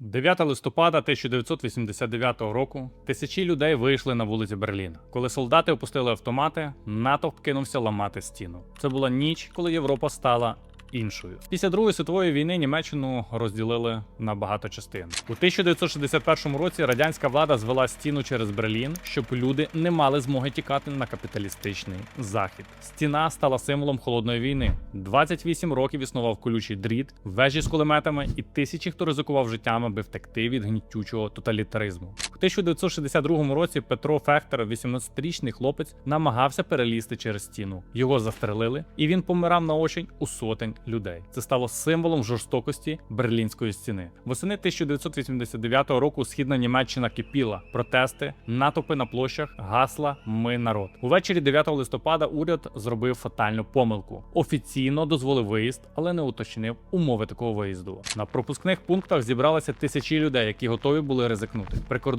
9 листопада 1989 року тисячі людей вийшли на вулиці Берліна. Коли солдати опустили автомати, натовп кинувся ламати стіну. Це була ніч, коли Європа стала іншою. Після Другої світової війни Німеччину розділили на багато частин. У 1961 році радянська влада звела стіну через Берлін, щоб люди не мали змоги тікати на капіталістичний захід. Стіна стала символом холодної війни. 28 років існував колючий дріт, вежі з кулеметами і тисячі, хто ризикував життям, аби втекти від гнітючого тоталітаризму. У 1962 році Петро Фехтер, 18-річний хлопець, намагався перелізти через стіну. Його застрелили, і він помирав на очі у сотень людей. Це стало символом жорстокості берлінської стіни. Восени 1989 року східна Німеччина кипіла. Протести, натовпи на площах, гасла Ми народ. Увечері 9 листопада уряд зробив фатальну помилку. Офіційно дозволив виїзд, але не уточнив умови такого виїзду. На пропускних пунктах зібралися тисячі людей, які готові були ризикнути.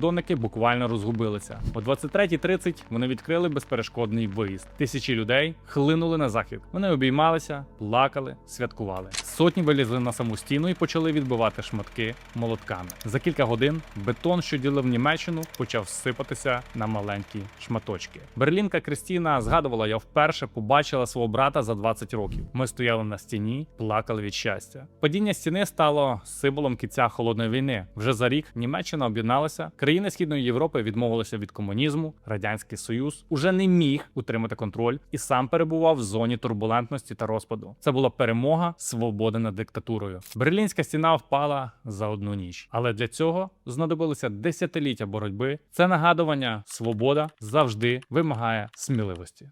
Прикордонники буквально розгубилися. О 23.30 вони відкрили безперешкодний виїзд. Тисячі людей хлинули на захід. Вони обіймалися, плакали, святкували. Сотні вилізли на саму стіну і почали відбивати шматки молотками. За кілька годин бетон, що ділив Німеччину, почав сипатися на маленькі шматочки. Берлінка Кристіна згадувала: я вперше побачила свого брата за 20 років. Ми стояли на стіні, плакали від щастя. Падіння стіни стало символом кінця холодної війни. Вже за рік Німеччина об'єдналася. Країни Східної Європи відмовилися від комунізму. Радянський Союз уже не міг утримати контроль і сам перебував в зоні турбулентності та розпаду. Це була перемога свободи над диктатурою. Берлінська стіна впала за одну ніч, але для цього знадобилося десятиліття боротьби. Це нагадування, свобода завжди вимагає сміливості.